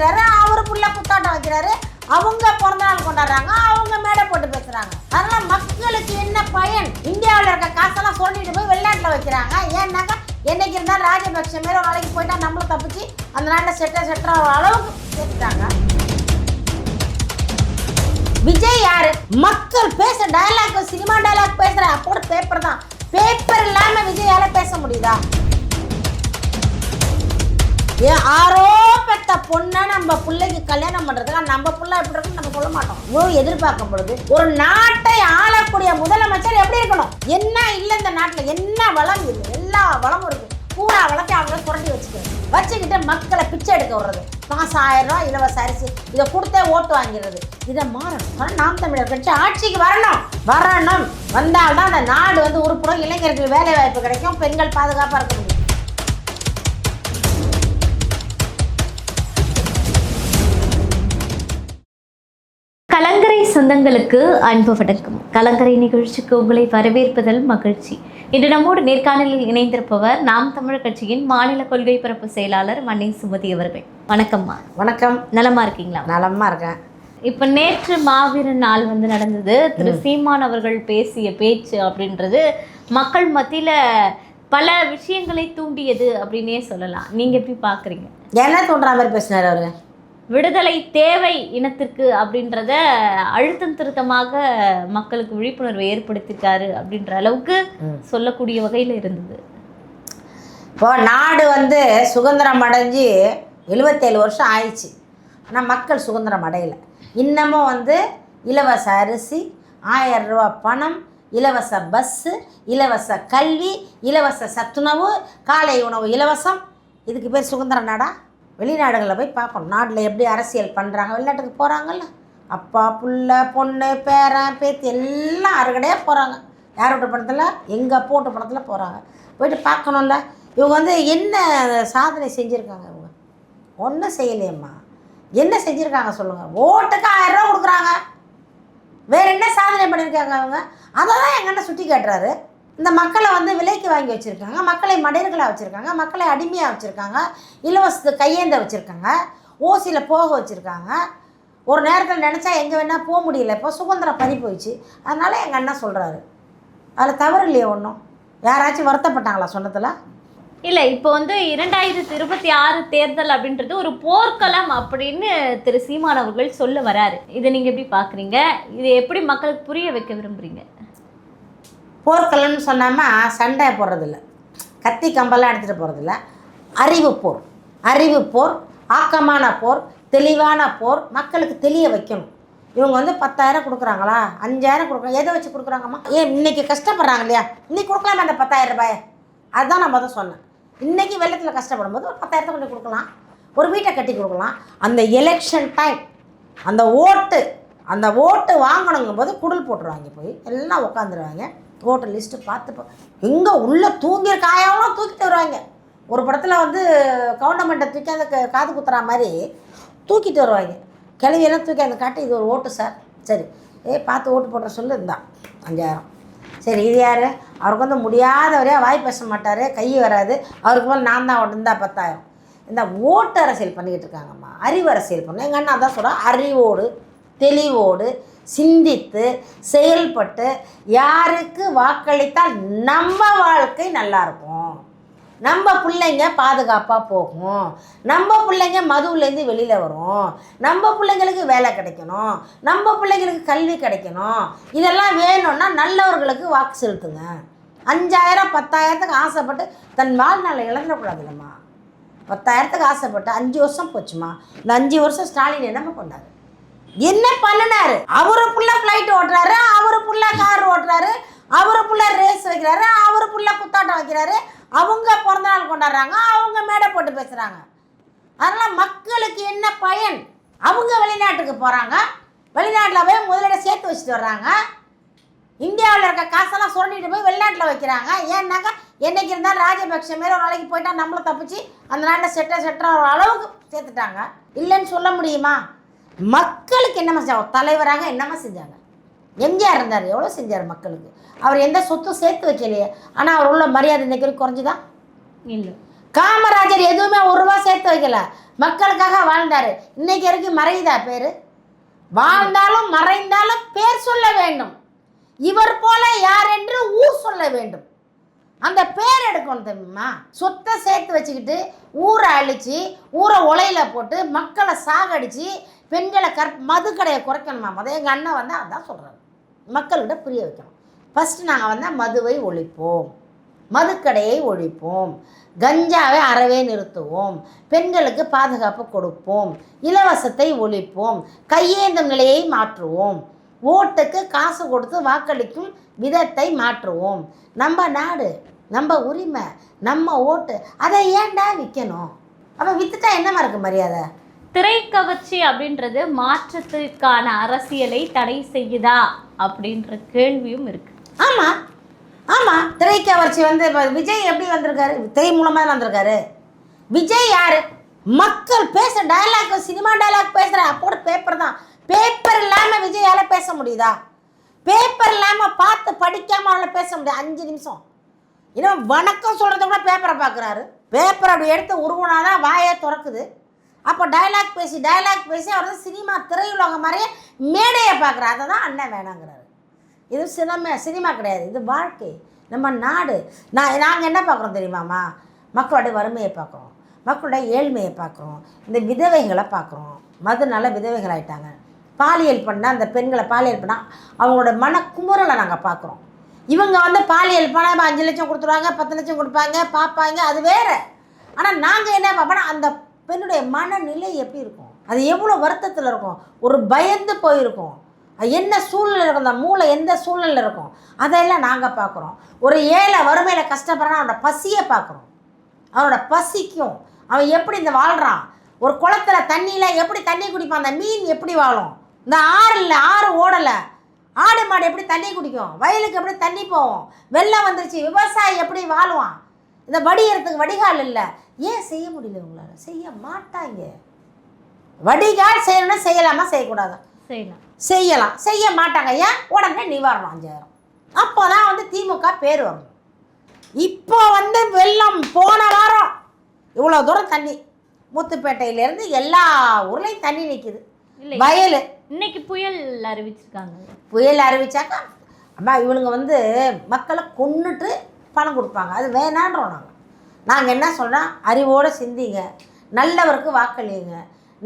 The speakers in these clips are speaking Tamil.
பேசுறாரு அவரு புள்ள புத்தாட்டம் வைக்கிறாரு அவங்க பிறந்த நாள் கொண்டாடுறாங்க அவங்க மேடை போட்டு பேசுறாங்க. அதனால மக்களுக்கு என்ன பயன்? இந்தியாவில் இருக்க காசெல்லாம் சொல்லிட்டு போய் வெளிநாட்டில் வைக்கிறாங்க. ஏன்னாக்கா என்னைக்கு இருந்தால் ராஜபக்ஷ மாரி ஒரு நாளைக்கு போயிட்டா நம்மளும் தப்பிச்சு அந்த நாட்டில் செட்ட செட்டுற அளவுக்கு பேசுறாங்க விஜய் யாரு? மக்கள் பேச டயலாக் சினிமா டயலாக் பேசுற அப்போட பேப்பர் தான். பேப்பர் இல்லாம விஜயால பேச முடியுதா? ஏ ஆரோ பெத்த பொண்ணை நம்ம பிள்ளைக்கு கல்யாணம் பண்றதுக்கு? நம்ம பிள்ளை எப்படி இருக்கும் நம்ம சொல்ல மாட்டோம். இவ்வளோ எதிர்பார்க்கும் பொழுது ஒரு நாட்டை ஆளக்கூடிய முதலமைச்சர் எப்படி இருக்கணும்? என்ன இல்லை இந்த நாட்டில்? என்ன வளம் இருக்கு எல்லா வளமும் இருக்கு. பூரா வளத்தை அவங்கள புரட்டி வச்சுக்கிறது வச்சுக்கிட்டு மக்களை பிச்சை எடுக்க விடுறது. மாதம் ஆயிரம் இலவச அரிசி இதை கொடுத்தே ஓட்டு வாங்கிறது இதை மாறணும். ஆனால் நாம் தமிழர் கட்சி ஆட்சிக்கு வரணும். வரணும். வந்தால்தான் அந்த நாடு வந்து உருப்படும். இளைஞர்களுக்கு வேலை வாய்ப்பு கிடைக்கும். பெண்கள் பாதுகாப்பாக இருக்க முடியும் சொந்தங்களுக்கு அன்பு வணக்கம். கலங்கரை நிகழ்ச்சிக்கு உங்களை வரவேற்பதில் மகிழ்ச்சி. இன்று நம்மோடு நேர்காணலில் இணைந்திருப்பவர் நாம் தமிழர் கட்சியின் மாநில கொள்கை பரப்பு செயலாளர் மண்ணை சுமதி அவர்கள். வணக்கம்மா. வணக்கம். நலமா இருக்கீங்களா? நலமா இருக்கேன். இப்ப நேற்று மாவீரன் நாள் வந்து நடந்தது. திரு சீமான் அவர்கள் பேசிய பேச்சு அப்படின்றது மக்கள் மத்தியில பல விஷயங்களை தூண்டியது அப்படின்னே சொல்லலாம். நீங்க எப்படி பாக்குறீங்க? என்ன தோன்ற மாதிரி பேசினார் அவரு? விடுதலை தேவை இனத்திற்கு அப்படின்றத அழுத்தம் திருத்தமாக மக்களுக்கு விழிப்புணர்வை ஏற்படுத்தியிருக்காரு அப்படின்ற அளவுக்கு சொல்லக்கூடிய வகையில் இருந்தது. இப்போ நாடு வந்து சுதந்திரம் அடைஞ்சு எழுபத்தேழு வருஷம் ஆயிடுச்சு. ஆனால் மக்கள் சுதந்திரம் அடையலை. இன்னமும் வந்து இலவச அரிசி ஆயிரம் ரூபா பணம் இலவச பஸ்ஸு இலவச கல்வி இலவச சத்துணவு காலை உணவு இலவசம். இதுக்கு பேர் சுதந்திர நாடா? வெளிநாடுகளில் போய் பார்க்கணும் நாட்டில் எப்படி அரசியல் பண்ணுறாங்க வெளிநாட்டுக்கு போகிறாங்கல்ல அப்பா புள்ள பொண்ணு பேரன் பேத்தி எல்லாம் அறுகடையாக போகிறாங்க யார் வீட்டு படத்தில் எங்கள் அப்பா படத்தில் போகிறாங்க போயிட்டு பார்க்கணும்ல. இவங்க வந்து என்ன சாதனை செஞ்சுருக்காங்க இவங்க? ஒன்றும் செய்யலையம்மா. என்ன செஞ்சுருக்காங்க சொல்லுங்கள் ஓட்டுக்கு ஆயிரம் ரூபா கொடுக்குறாங்க. வேறு என்ன சாதனை பண்ணியிருக்காங்க அவங்க? அதை தான் எங்கள்கிட்ட சுட்டி காட்டுறாரு. இந்த மக்களை வந்து விலைக்கு வாங்கி வச்சுருக்காங்க. மக்களை மடையர்களாக வச்சுருக்காங்க. மக்களை அடிமையாக வச்சுருக்காங்க. இலவசத்து கையேந்த வச்சுருக்காங்க. ஓசியில் போக வச்சுருக்காங்க. ஒரு நேரத்தில் நினச்சா எங்கே வேணால் போக முடியல. இப்போ சுதந்திரம் பறி போயிடுச்சு. அதனால் எங்கள் அண்ணன் சொல்கிறாரு அதில் தவறு இல்லையே ஒன்றும் யாராச்சும் வருத்தப்பட்டாங்களா சொன்னதில்? இல்லை இப்போ வந்து இரண்டாயிரத்தி இருபத்தி ஆறு தேர்தல் அப்படின்றது ஒரு போர்க்களம் அப்படின்னு திரு சீமான் அவர்கள் சொல்ல வராரு. இதை நீங்கள் எப்படி பார்க்குறீங்க இதை எப்படி மக்களுக்கு புரிய வைக்க விரும்புகிறீங்க போர்க்களம்னு சொன்னாமல் சண்டை போடுறதில்ல. கத்தி கம்பெல்லாம் எடுத்துகிட்டு போகிறதில்ல அறிவு போர். அறிவு போர் ஆக்கமான போர் தெளிவான போர் மக்களுக்கு தெளிய வைக்கணும். இவங்க வந்து பத்தாயிரம் கொடுக்குறாங்களா? அஞ்சாயிரம் கொடுக்குறாங்க எதை வச்சு கொடுக்குறாங்கம்மா? ஏன் இன்னைக்கு கஷ்டப்படுறாங்க இல்லையா? இன்னைக்கு கொடுக்கலாமா அந்த பத்தாயிரம் ரூபாயை? அதுதான் நான் முதல் சொன்னேன். இன்னைக்கு வெள்ளத்தில் கஷ்டப்படும் போது ஒரு பத்தாயிரத்தை கொண்டு கொடுக்கலாம். ஒரு வீட்டை கட்டி கொடுக்கலாம். அந்த எலெக்ஷன் டைம் அந்த ஓட்டு அந்த ஓட்டு வாங்கணுங்கும் போது குடல் போட்டுருவாங்க போய். எல்லாம் உட்காந்துருவாங்க ஓட்டு லிஸ்ட்டு பார்த்து எங்கே உள்ளே தூங்கியிருக்க காயவங்களும் தூக்கிட்டு வருவாங்க. ஒரு படத்தில் வந்து கவுண்டமெண்ட்டை தூக்கி அந்த க- காது குத்துற மாதிரி தூக்கிட்டு வருவாங்க. கிளவியெல்லாம் தூக்கி அந்த காட்டு இது ஒரு ஓட்டு சார். சரி. ஏ பார்த்து ஓட்டு போடுற சொல்லு இருந்தான் அஞ்சாயிரம் சரி இது யார்? அவருக்கு வந்து முடியாதவரே வாய் பேச மாட்டார் கை வராது. அவருக்கு மேலே நான் தான் இருந்தா பத்தாயிரம். இந்த ஓட்டு அரசியல் பண்ணிக்கிட்டு இருக்காங்கம்மா. அறிவு அரசியல் பண்ண எங்கள் அண்ணா தான் சொல்கிறேன் அறிவோடு தெளிவோடு சிந்தித்து செயல்பட்டு யாருக்கு வாக்களித்தால் நம்ம வாழ்க்கை நல்லாயிருக்கும் நம்ம பிள்ளைங்க பாதுகாப்பாக போகும். நம்ம பிள்ளைங்க மதுவுலேருந்து வெளியில் வரும். நம்ம பிள்ளைங்களுக்கு வேலை கிடைக்கணும். நம்ம பிள்ளைங்களுக்கு கல்வி கிடைக்கணும். இதெல்லாம் வேணும்னா நல்லவர்களுக்கு வாக்கு செலுத்துங்க. அஞ்சாயிரம் பத்தாயிரத்துக்கு ஆசைப்பட்டு தன் வாழ்நாளை இழந்துடக்கூடாதுல்லம்மா. பத்தாயிரத்துக்கு ஆசைப்பட்டு அஞ்சு வருஷம் போச்சுமா இந்த அஞ்சு வருஷம் ஸ்டாலின் என்னம்மா பண்ணாரு? என்ன பண்ணினாரு? அவரு புள்ள ஃப்ளைட் ஓட்டுறாரு அவரு புள்ள கார் ஓட்டுறாரு அவரு புள்ள ரேஸ் வைக்கிறாரு அவரு புள்ள குத்தாட்டம் வைக்கிறாரு அவங்க பிறந்த நாள் கொண்டாடுறாங்க அவங்க மேடை போட்டு பேசுகிறாங்க அதனால் மக்களுக்கு என்ன பயன்? அவங்க வெளிநாட்டுக்கு போகிறாங்க வெளிநாட்டில் போய் முதலீட சேர்த்து வச்சுட்டு வர்றாங்க. இந்தியாவில் இருக்க காசெல்லாம் சுரண்டிட்டு போய் வெளிநாட்டில் வைக்கிறாங்க. ஏன்னாக்கா என்னைக்கு இருந்தாலும் ராஜபக்ஷ மாரி ஒரு நாளைக்கு போயிட்டா நம்மளும் தப்பிச்சு அந்த நாட்டில் செட்ட செட்டாக ஒரு அளவுக்கு சேர்த்துட்டாங்க. இல்லைன்னு சொல்ல முடியுமா? மக்களுக்கு என்னம்மா செஞ்சாங்க தலைவராக என்னம்மா செஞ்சாங்க எம்ஜிஆர் இருந்தார் எவ்வளோ செஞ்சார் மக்களுக்கு? அவர் எந்த சொத்தும் சேர்த்து வைக்கலையே. ஆனால் அவர் உள்ள மரியாதை இன்னைக்கு வரைக்கும் குறைஞ்சுதா? இல்லை. காமராஜர் எதுவுமே ஒரு ரூபா சேர்த்து வைக்கல. மக்களுக்காக வாழ்ந்தார். இன்னைக்கு வரைக்கும் மறையுதா பேர்? வாழ்ந்தாலும் மறைந்தாலும் பேர் சொல்ல வேண்டும். இவர் போல யார் என்று ஊர் சொல்ல வேண்டும். அந்த பேர் எடுக்கணும் தெரியுமா? சொத்தை சேர்த்து வச்சுக்கிட்டு ஊரை அழிச்சு ஊரை உலையில போட்டு மக்களை சாகடிச்சு பெண்களை கற் மது கடையை குறைக்கணுமா? முத எங்கள் அண்ணன் வந்து அதான் சொல்கிறாரு மக்கள்கிட்ட புரிய வைக்கணும். ஃபஸ்ட்டு நாங்கள் வந்து மதுவை ஒழிப்போம். மதுக்கடையை ஒழிப்போம். கஞ்சாவை அறவே நிறுத்துவோம். பெண்களுக்கு பாதுகாப்பு கொடுப்போம். இலவசத்தை ஒழிப்போம். கையேந்தும் நிலையை மாற்றுவோம். ஓட்டுக்கு காசு கொடுத்து வாக்களிக்கும் விதத்தை மாற்றுவோம். நம்ம நாடு நம்ம உரிமை நம்ம ஓட்டு அதை ஏன்டா விற்கணும் அப்போ வித்துட்டா என்னமா இருக்கு மரியாதை? திரைக்கவர்ச்சி அப்படின்றது மாற்றத்துக்கான அரசியலை தடை செய்யுதா அப்படின்ற கேள்வியும் இருக்கு. ஆமாம் ஆமாம் திரைக்கவர்ச்சி வந்து இப்போ விஜய் எப்படி வந்திருக்காரு? திரை மூலமாக தான் வந்திருக்காரு. விஜய் யார்? மக்கள் பேச டயலாக் சினிமா டயலாக் பேசுகிற அப்போட பேப்பர் தான். பேப்பர் இல்லாமல் விஜயால் பேச முடியுதா? பேப்பர் இல்லாமல் பார்த்து படிக்காமல் அவளால் பேச முடியாது? அஞ்சு நிமிஷம். இன்னும் வணக்கம் சொல்கிறத கூட பேப்பரை பார்க்குறாரு. பேப்பர் அப்படி எடுத்து உருகுனாதான் வாயை திறக்குது. அப்போ டயலாக் பேசி டயலாக் பேசி அவர் வந்து சினிமா திரையுலக மாதிரியே மேடையை பார்க்குறாரு. அதை தான் அண்ணன் வேணாங்கிறாரு. இது சினிமா சினிமா கிடையாது. இது வாழ்க்கை. நம்ம நாடு. நான் நாங்கள் என்ன பார்க்குறோம் தெரியுமாம்மா? மக்களுடைய வறுமையை பார்க்குறோம். மக்களுடைய ஏழ்மையை பார்க்குறோம். இந்த விதவைகளை பார்க்குறோம். மதுனால விதவைகள் ஆயிட்டாங்க. பாலியல் பண்ணால் அந்த பெண்களை பாலியல் பண்ணால் அவங்களோட மன நாங்கள் பார்க்குறோம். இவங்க வந்து பாலியல் பண்ணால் அஞ்சு லட்சம் கொடுத்துருவாங்க பத்து லட்சம் கொடுப்பாங்க பார்ப்பாங்க. அது வேற. ஆனால் நாங்கள் என்ன பார்ப்போம்னா அந்த பெண்ணுடைய மனநிலை எப்படி இருக்கும்? அது எவ்வளோ வருத்தத்தில் இருக்கும்? ஒரு பயந்து போயிருக்கும். அது என்ன சூழ்நிலை இருக்கும்? அந்த மூளை எந்த சூழ்நிலை இருக்கும்? அதையெல்லாம் நாங்கள் பார்க்குறோம் ஒரு ஏழை வறுமையில் கஷ்டப்படுறான் அவனோட பசியை பார்க்குறோம் அவனோட பசிக்கும். அவன் எப்படி இந்த வாழ்கிறான் ஒரு குளத்துல தண்ணியில் எப்படி தண்ணி குடிப்பான்? அந்த மீன் எப்படி வாழும்? இந்த ஆறு இல்லை ஆறு ஓடலை. ஆடு மாடு எப்படி தண்ணி குடிக்கும்? வயலுக்கு எப்படி தண்ணி போகும்? வெள்ளம் வந்துருச்சு. விவசாயி எப்படி வாழுவான்? இந்த வடிகிறதுக்கு வடிகால் இல்லை. ஏன் செய்ய முடியல உங்களால்? செய்ய மாட்டாங்க. வடிகால் செய்யணும்னா செய்யலாமா? செய்யக்கூடாதா? செய்யலாம். செய்யலாம். செய்ய மாட்டாங்க. ஏன்? உடனே நிவாரணம் அஞ்சாயிரம். அப்போ தான் வந்து திமுக பேர் வரும். இப்போ வந்து வெள்ளம் போன வாரம் இவ்வளோ தூரம் தண்ணி. முத்துப்பேட்டையிலேருந்து எல்லா ஊர்லேயும் தண்ணி நிற்கிது வயல். இன்னைக்கு புயல் அறிவிச்சிருக்காங்க. புயல் அறிவிச்சாக்கா அம்மா இவனுங்க வந்து மக்களை கொன்னுட்டு பணம் கொடுப்பாங்க. அது வேணான்றோம் நாங்கள் நாங்கள் என்ன சொல்கிறோம் அறிவோடு சிந்திங்க. நல்லவருக்கு வாக்களியுங்க.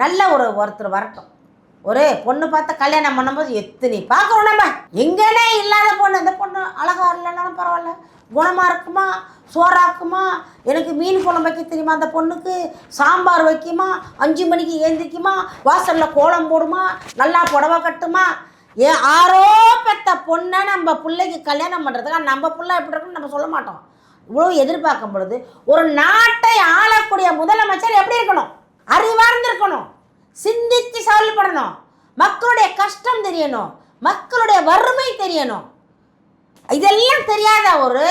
நல்ல ஒரு ஒருத்தர் வரட்டும். ஒரு பொண்ணு பார்த்து கல்யாணம் பண்ணும்போது எத்தனை பார்க்குறோம் நம்ம? எங்கேனே இல்லாத பொண்ணு இந்த பொண்ணு அழகா இல்லைனாலும் பரவாயில்ல. குணமாக இருக்குமா? சோறாக இருக்குமா? எனக்கு மீன் குழம்பு வைக்க தெரியுமா? அந்த பொண்ணுக்கு சாம்பார் வைக்குமா? அஞ்சு மணிக்கு ஏந்திக்குமா வாசலில் கோலம் போடுமா? நல்லா புடவை கட்டுமா? ஏன் ஆரோ பெத்த பொண்ணை நம்ம பிள்ளைக்கு கல்யாணம் பண்ணுறதுக்கு நம்ம பிள்ளை எப்படி இருக்குன்னு நம்ம சொல்ல மாட்டோம். இவ்வளோ எதிர்பார்க்கும் பொழுது ஒரு நாட்டை ஆளக்கூடிய முதலமைச்சர் எப்படி இருக்கணும்? அறிவார்ந்து இருக்கணும் சிந்தித்து செயல்படணும். மக்களுடைய கஷ்டம் தெரியணும். மக்களுடைய வறுமை தெரியணும். இதெல்லாம் தெரியாத ஒரு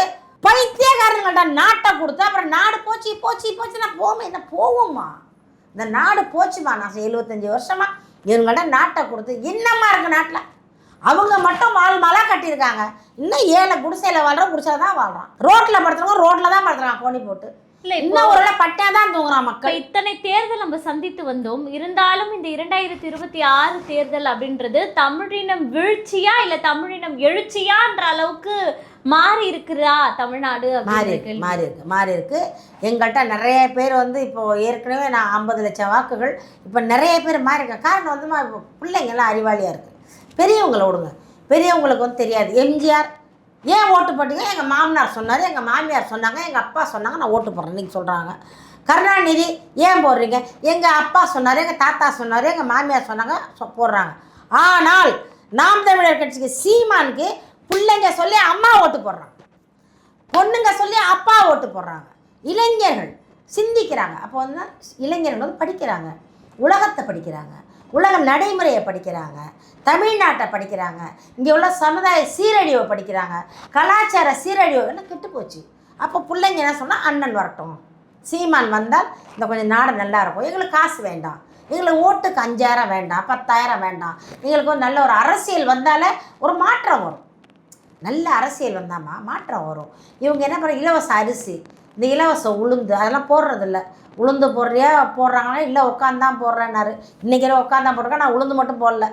பைத்தியக்காரங்கள்ட்ட நாட்டை கொடுத்து அப்புறம் நாடு போச்சு போச்சு போச்சு நான் போமே என்ன போவோம்மா இந்த நாடு போச்சுமா? நான் எழுபத்தஞ்சி வருஷமா இவங்கள்ட்ட நாட்டை கொடுத்து என்னம்மா இருக்கு நாட்டில்? அவங்க மட்டும் மலை கட்டியிருக்காங்க. இன்னும் ஏழை குடிசையில் வாழ்கிறோம் குடிசையில் தான் வாழ்கிறான் ரோட்டில் படுத்துறவங்க ரோட்டில் தான் படுத்துறான் கோணி போட்டு. இல்லை இன்னும் ஒரு பட்டியா தான் தூங்குறான் மக்கள். இத்தனை தேர்தல் நம்ம சந்தித்து வந்தோம். இருந்தாலும் இந்த இரண்டாயிரத்தி இருபத்தி ஆறு தேர்தல் அப்படின்றது தமிழினம் வீழ்ச்சியா இல்ல தமிழினம் எழுச்சியான்ற அளவுக்கு மாறி இருக்குதா தமிழ்நாடு மாறி இருக்கு. மாறி இருக்கு மாறி இருக்கு. எங்கள்கிட்ட நிறைய பேர் வந்து இப்போ ஏற்கனவே நான் ஐம்பது லட்சம் வாக்குகள். இப்போ நிறைய பேர் மாறி இருக்காங்க காரணம் வந்து இப்போ பிள்ளைங்கெல்லாம் அறிவாளியாக இருக்குது பெரியவங்களை விடுங்க. பெரியவங்களுக்கு வந்து தெரியாது. எம்ஜிஆர் ஏன் ஓட்டு போட்டீங்க? எங்கள் மாமனார் சொன்னார் எங்கள் மாமியார் சொன்னாங்க எங்கள் அப்பா சொன்னாங்க நான் ஓட்டு போடுறேன் நீங்கள் சொல்கிறாங்க கருணாநிதி ஏன் போடுறீங்க? எங்கள் அப்பா சொன்னார் எங்கள் தாத்தா சொன்னார் எங்கள் மாமியார் சொன்னாங்க சொ- போடுறாங்க. ஆனால் நாம் தமிழர் கட்சிக்கு சீமானுக்கு பிள்ளைங்க சொல்லி அம்மா ஓட்டு போடுறாங்க. பொண்ணுங்க சொல்லி அப்பா ஓட்டு போடுறாங்க. இளைஞர்கள் சிந்திக்கிறாங்க. அப்போ வந்து இளைஞர்கள் வந்து படிக்கிறாங்க. உலகத்தை படிக்கிறாங்க. உலக நடைமுறையை படிக்கிறாங்க தமிழ்நாட்டை படிக்கிறாங்க இங்கே உள்ள சமுதாய சீரழிவை படிக்கிறாங்க கலாச்சார சீரழிவு எல்லாம் கெட்டு போச்சு. அப்போ பிள்ளைங்க என்ன சொன்னால் அண்ணன் வரட்டும். சீமான் வந்தால் இந்த கொஞ்சம் நாடு நல்லா இருக்கும். எங்களுக்கு காசு வேண்டாம். எங்களுக்கு ஓட்டுக்கு அஞ்சாயிரம் வேண்டாம் பத்தாயிரம் வேண்டாம். எங்களுக்கு ஒரு நல்ல ஒரு அரசியல் வந்தாலே ஒரு மாற்றம் வரும். நல்ல அரசியல் வந்தாமா மாற்றம் வரும். இவங்க என்ன பண்ணுற இலவச அரிசி இந்த இலவச உளுந்து அதெல்லாம் போடுறதில்ல. உளுந்து போடுறியா? போடுறாங்கன்னா இல்லை உட்காந்தான் போடுறேன்னாரு. இன்றைக்கி உட்காந்தான் போட்டிருக்கேன் நான் உளுந்து மட்டும் போடல.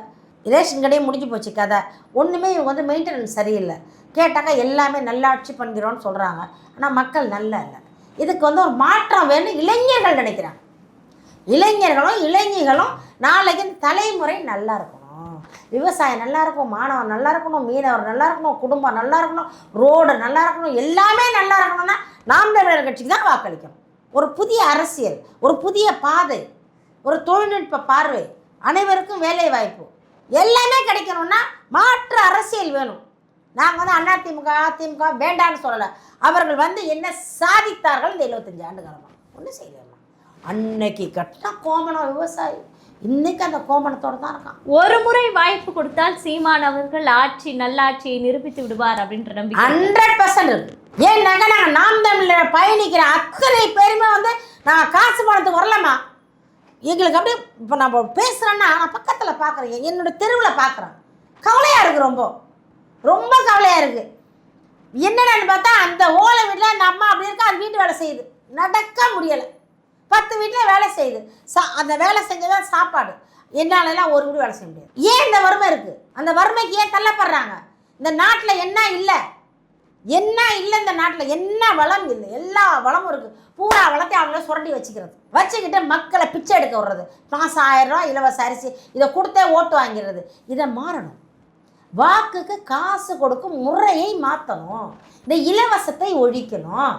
ரேஷன் கடையே முடிஞ்சு போச்சு கதை. ஒன்றுமே இவங்க வந்து மெயின்டெனன்ஸ் சரியில்லை. கேட்டாக்கா எல்லாமே நல்லாட்சி பண்ணுகிறோன்னு சொல்கிறாங்க ஆனால் மக்கள் நல்ல இல்லை. இதுக்கு வந்து ஒரு மாற்றம் வேணும் இளைஞர்கள் நினைக்கிறாங்க. இளைஞர்களும் இளைஞர்களும் நாளைக்கு தலைமுறை நல்லா இருக்கணும். விவசாயம் நல்லா இருக்கும் மாணவர் நல்லா இருக்கணும் மீனவர் நல்லா இருக்கணும் குடும்பம் நல்லா இருக்கணும் ரோடு நல்லா இருக்கணும் எல்லாமே நல்லா இருக்கணும்னா நாம் தமிழர் கட்சிக்கு தான் வாக்களிக்கணும். ஒரு புதிய அரசியல் ஒரு புதிய பாதை ஒரு தொழில்நுட்ப பார்வை அனைவருக்கும் வேலை வாய்ப்பு. எல்லாமே கிடைக்கணும்னா மாற்று அரசியல் வேணும். நாங்கள் வந்து அதிமுக அதிமுக வேண்டான்னு சொல்லலை. அவர்கள் வந்து என்ன சாதித்தார்கள் இந்த எழுபத்தஞ்சு ஆண்டு காலமாக ஒன்றும் செய்யலாம் அன்னைக்கு கட்டின கோமணம் விவசாயி இன்னைக்கு அந்த கோமணத்தோட தான் இருக்கான். ஒரு முறை வாய்ப்பு கொடுத்தால் சீமான் அவர்கள் ஆட்சி நல்லாட்சியை நிரூபித்து விடுவார் அப்படின்ற நம்பிக்கை. ஹண்ட்ரட் பர்சன்ட் இருக்கு. ஏன்னாக்கா நாங்கள் நாம் தமிழில் பயணிக்கிற அத்தனை பேருமே வந்து நாங்கள் காசு பணத்துக்கு வரலாமா எங்களுக்கு அப்படியே இப்போ நம்ம பேசுகிறேன்னா நான் பக்கத்தில் பார்க்குறேன் என்னோட தெருவில் பார்க்குறேன் கவலையாக இருக்குது ரொம்ப. ரொம்ப கவலையாக இருக்குது என்னென்னு பார்த்தா அந்த ஓலை வீட்டில் அந்த அம்மா அப்படி இருக்கா அது வீட்டு வேலை செய்யுது. நடக்க முடியலை. பத்து வீட்டில் வேலை செய்யுது. சா அந்த வேலை செஞ்சதான் சாப்பாடு. என்னாலலாம் ஒரு வீடு வேலை செய்ய முடியாது. ஏன் இந்த வறுமை இருக்குது அந்த வறுமைக்கு ஏன் தள்ளப்படுறாங்க? இந்த நாட்டில் என்ன இல்லை? என்ன இல்லை இந்த நாட்டில்? என்ன வளம் இல்லை? எல்லா வளமும் இருக்குது பூரா வளத்தையும் அவங்கள சுரண்டி வச்சுக்கிறது. வச்சுக்கிட்டு மக்களை பிச்சை எடுக்க விடுறது. மாதம் ஆயிரம் ரூபா இலவச அரிசி இதை கொடுத்தே ஓட்டு வாங்கிடுறது. இதை மாறணும். வாக்குக்கு காசு கொடுக்கும் முறையை மாற்றணும் இந்த இலவசத்தை ஒழிக்கணும்.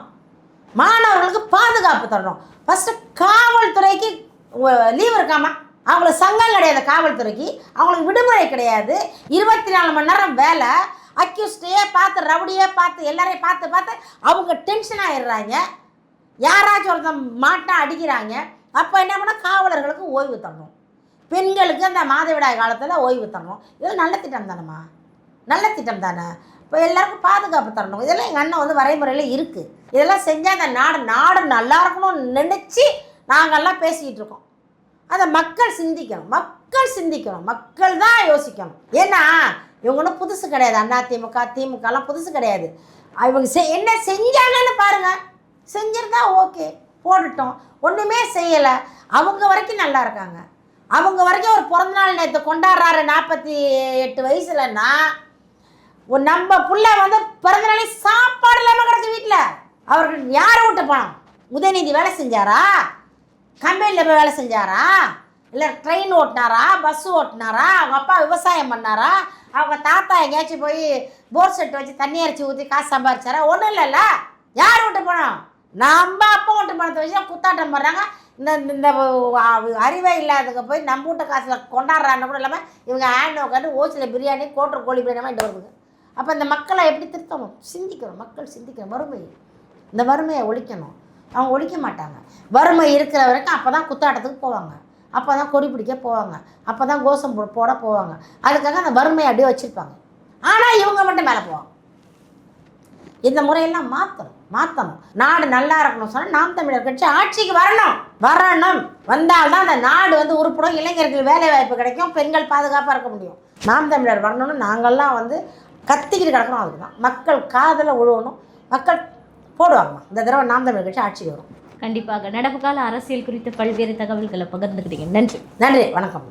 மாணவர்களுக்கு பாதுகாப்பு தரணும். ஃபஸ்ட்டு காவல்துறைக்கு லீவ் இருக்காமா அவங்களுக்கு சங்கம் கிடையாது காவல்துறைக்கு. அவங்களுக்கு விடுமுறை கிடையாது. இருபத்தி நாலு மணி நேரம் வேலை. அக்யூஸ்டையே பார்த்து ரவுடியே பார்த்து எல்லாரையும் பார்த்து பார்த்து அவங்க டென்ஷன் ஆயிடுறாங்க. யாராச்சும் ஒருத்தன் மாட்டா அடிக்கிறாங்க. அப்போ என்ன பண்ணால் காவலர்களுக்கு ஓய்வு தரணும். பெண்களுக்கு அந்த மாதவிடாய் காலத்தில் ஓய்வு தரணும். இது நல்ல திட்டம் தானேம்மா? நல்ல திட்டம் தானே இப்போ எல்லாருக்கும் பாதுகாப்பு தரணும். இதெல்லாம் எங்கள் அண்ணன் வந்து வரைமுறையில் இருக்குது இதெல்லாம் செஞ்சால் அந்த நாடு நாடு நல்லா இருக்கணும்னு நினச்சி நாங்கள்லாம் பேசிக்கிட்டு இருக்கோம். அதை மக்கள் சிந்திக்கணும். மக்கள் சிந்திக்கணும். மக்கள் தான் யோசிக்கணும். ஏன்னா இவங்க ஒன்றும் புதுசு கிடையாது. அண்ணா திமுக திமுகலாம் புதுசு கிடையாது. இவங்க செ என்ன செஞ்சாங்கன்னு பாருங்கள் செஞ்சிருந்தா ஓகே. போட்டுட்டோம். ஒன்றுமே செய்யலை. அவங்க வரைக்கும் நல்லா இருக்காங்க. அவங்க வரைக்கும் ஒரு பிறந்தநாள் நேற்று கொண்டாடுறாரு நாற்பத்தி எட்டு வயசுலன்னா நம்ம புள்ள வந்து பிறந்தநாளே சாப்பாடு இல்லாமல் கிடக்கு வீட்டில் அவர்கள் யார் விட்ட பணம் உதயநிதி வேலை செஞ்சாரா? கம்பெனியில் போய் வேலை செஞ்சாரா? இல்லை ட்ரெயின் ஓட்டினாரா? பஸ் ஓட்டினாரா? அவங்க அப்பா விவசாயம் பண்ணாரா? அவங்க தாத்தா எங்கேயாச்சும் போய் போர் செட் வச்சு தண்ணி அரைச்சி ஊற்றி காசு சம்பாரிச்சாரா? ஒன்றும் இல்லைல்ல. யார் விட்டு பணம் நம்ம அப்பா விட்டு பணத்தை வச்சு குத்தாட்டம் பண்ணுறாங்க இந்த இந்த அறிவே இல்லாததுக்கு போய் நம்ம வீட்டு காசில் கொண்டாடுறான்னு கூட இல்லாமல் இவங்க ஆண்டோ உட்காந்து ஓசியில் பிரியாணி கோட்டர் கோழி பிரியாணி வாங்கிட்டு வருதுங்க. அப்போ இந்த மக்களை எப்படி திருத்தணும் சிந்திக்கணும். மக்கள் சிந்திக்கணும். வறுமை. இந்த வறுமையை ஒழிக்கணும். அவங்க ஒழிக்க மாட்டாங்க. வறுமை இருக்கிற வரைக்கும் அப்போ தான் குத்தாட்டத்துக்கு போவாங்க. அப்போ தான் கொடி பிடிக்க போவாங்க. அப்போ தான் கோஷம் போட போவாங்க. அதுக்காக அந்த வறுமையை அப்படியே வச்சுருப்பாங்க. ஆனால் இவங்க மட்டும் மேலே போவாங்க. இந்த முறையெல்லாம் மாற்றணும் மாற்றணும் நாடு நல்லா இருக்கணும் சொன்னால் நாம் தமிழர் கட்சி ஆட்சிக்கு வரணும். வரணும். வந்தால்தான் அந்த நாடு வந்து உருப்படும். இளைஞர்கள் வேலை வாய்ப்பு கிடைக்கும். பெண்கள் பாதுகாப்பாக இருக்க முடியும். நாம் தமிழர் வரணும்னு நாங்கள்லாம் வந்து கத்திக்கிட்டு கிடக்கணும் அதுக்கு தான் மக்கள் காதில் உழுவணும். மக்கள் போடுவாங்கம்மா. இந்த தடவை நாம் தமிழர் கட்சி ஆட்சிக்கு வரும். கண்டிப்பாக. நடப்பு கால அரசியல் குறித்த பல்வேறு தகவல்களை பகிர்ந்துக்கிட்டீங்க. நன்றி. நன்றி. வணக்கம்